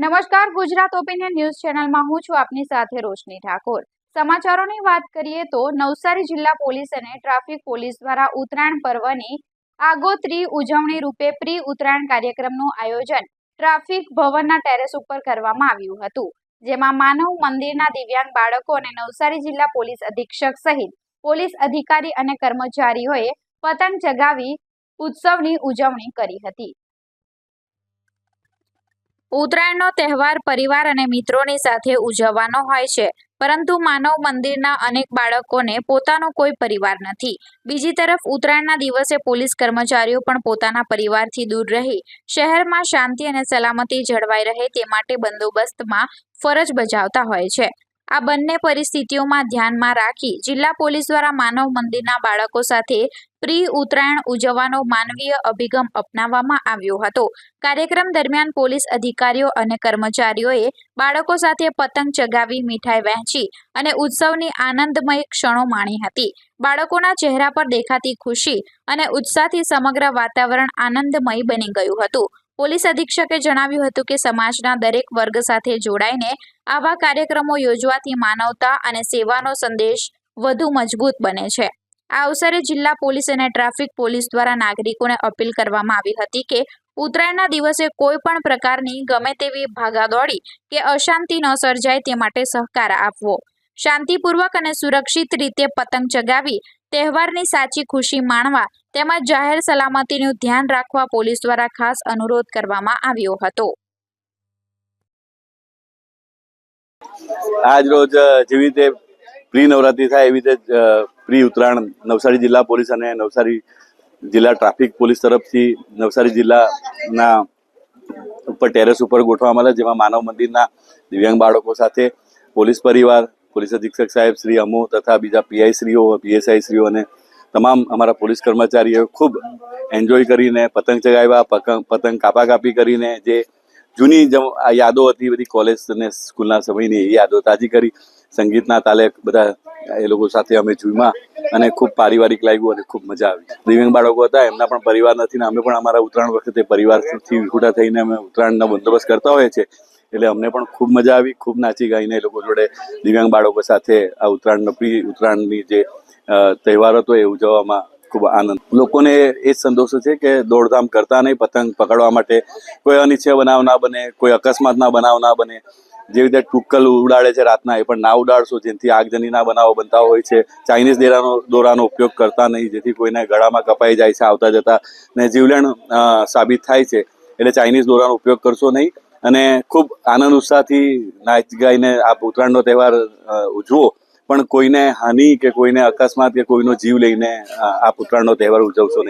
નમસ્કાર, Gujarat opinion news ચેનલમાં હું છું આપની સાથે રોશની ઠાકોર. સમાચારોની વાત કરીએ તો નવસારી જિલ્લા પોલીસ અને ટ્રાફિક પોલીસ દ્વારા ઉત્તરાયણ પર્વની આગોતરી ઉજવણી રૂપે પ્રી ઉત્તરાયણ કાર્યક્રમનું આયોજન ટ્રાફિક ભવનના ટેરેસ ઉપર કરવામાં આવ્યું હતું, જેમાં માનવ મંદિરના દિવ્યાંગ બાળકો અને નવસારી જિલ્લા પોલીસ અધિક્ષક સહિત પોલીસ અધિકારી અને કર્મચારીઓએ પતંગ ચગાવી ઉત્સવની ઉજવણી કરી હતી. ઉત્તરાયણનો તહેવાર પરિવાર અને મિત્રોની સાથે ઉજવવાનો હોય છે. પરંતુ માનવ મંદિરના અનેક બાળકોને પોતાનો કોઈ પરિવાર નથી. બીજી તરફ, ઉત્તરાયણના દિવસે પોલીસ કર્મચારીઓ પણ પોતાના પરિવારથી દૂર રહી. શહેરમાં શાંતિ અને સલામતી જળવાઈ રહે તે માટે બંદોબસ્તમાં ફરજ બજાવતા હોય છે. આ બંને પરિસ્થિતિઓમાં ધ્યાનમાં રાખી જિલ્લા પોલીસ દ્વારા માનવ મંદિરના બાળકો સાથે પ્રી ઉત્તરાયણ ઉજવવાનો માનવીય અભિગમ અપનાવવામાં આવ્યો હતો. કાર્યક્રમ દરમિયાન પોલીસ અધિકારીઓ અને કર્મચારીઓએ બાળકો સાથે પતંગ ચગાવી મીઠાઈ વહેંચી અને ઉત્સવની આનંદમય ક્ષણો માણી હતી. બાળકોના ચહેરા પર દેખાતી ખુશી અને ઉત્સાહથી સમગ્ર વાતાવરણ આનંદમય બની ગયું હતું. પોલીસ અધિક્ષકે જણાવ્યું હતું કે સમાજના દરેક વર્ગ સાથે જોડાઈને આવા કાર્યક્રમો યોજવાથી માનવતા અને સેવાનો સંદેશ વધુ મજબૂત બને છે. આ અવસરે જિલ્લા પોલીસ અને ટ્રાફિક પોલીસ દ્વારા નાગરિકોને અપીલ કરવામાં આવી હતી કે ઉત્તરાયણના દિવસે કોઈ પણ પ્રકારની ગમે તેવી ભાગાદોડી કે અશાંતિ ન સર્જાય તે માટે સહકાર આપવો. શાંતિપૂર્વક અને સુરક્ષિત રીતે પતંગ ચગાવી, તહેવારની સાચી ખુશી માણવા તેમજ જાહેર સલામતીનું ધ્યાન રાખવા પોલીસ દ્વારા ખાસ અનુરોધ કરવામાં આવ્યો હતો. આજ રોજ જેવી રીતે પ્રી નવરાત્રી થાય, એવી રીતે પ્રી ઉત્તરાયણ નવસારી જિલ્લા પોલીસ અને નવસારી જિલ્લા ટ્રાફિક પોલીસ તરફથી નવસારી જિલ્લાના ઉપર ટેરેસ ઉપર ગોઠવવામાં આવેલા જેમાં માનવ મંદિરના દિવ્યાંગ બાળકો સાથે પોલીસ પરિવાર પોલીસ અધિક્ષક સાહેબ શ્રી અમો તથા બીજા પીઆઈશ્રીઓ પીએસઆઈશ્રીઓ અને તમામ અમારા પોલીસ કર્મચારીઓ ખૂબ એન્જોય કરીને પતંગ ચગાવ્યા, પતંગ પતંગ કાપા કાપી કરીને જે જૂની યાદો હતી બધી કોલેજ અને સ્કૂલના સમયની યાદો તાજી કરી. સંગીતના તાલે બધા એ લોકો સાથે અમે ઝૂમ્યા અને ખૂબ પારિવારિક લાગ્યું અને ખૂબ મજા આવી. દિવ્યાંગ બાળકો હતા, એમના પણ પરિવાર નથી ને અમે પણ અમારા ઉત્તરાયણ વખતે પરિવારથી વિખુટા થઈને અમે ઉત્તરાયણનો બંદોબસ્ત કરતા હોઈએ છીએ. એટલે અમને પણ ખૂબ મજા આવી, ખૂબ નાચી ગાઈને એ લોકો જોડે દિવ્યાંગ બાળકો સાથે આ ઉત્તરાયણનો પ્રી, ઉત્તરાયણની જે તહેવાર હતો એ ઉજવવામાં ખૂબ આનંદ. લોકોને એ જ સંતોષ છે કે દોડધામ કરતા નહીં, પતંગ પકડવા માટે કોઈ અનિચ્છનીય બનાવ ના બને, કોઈ અકસ્માતના બનાવ ના બને. જેવી રીતે ટુક્કલ ઉડાડે છે રાતના, એ પણ ના ઉડાડશો. જેથી આગજનીના બનાવો બનતા હોય છે. ચાઇનીઝ દોરાનો દોરાનો ઉપયોગ કરતા નહીં, જેથી કોઈને ગળામાં કપાઈ જાય છે, આવતા જતા ને જીવલેણ સાબિત થાય છે. એટલે ચાઇનીઝ દોરાનો ઉપયોગ કરશો નહીં. અને ખૂબ આનંદ ઉત્સાહથી નાચ ગાઈને આ ઉત્તરાયણનો તહેવાર ઉજવો. પણ કોઈને હાનિ કે કોઈને અકસ્માત કે કોઈનો જીવ લઈને આ ઉત્તરાયણનો તહેવાર ઉજવશો નહીં.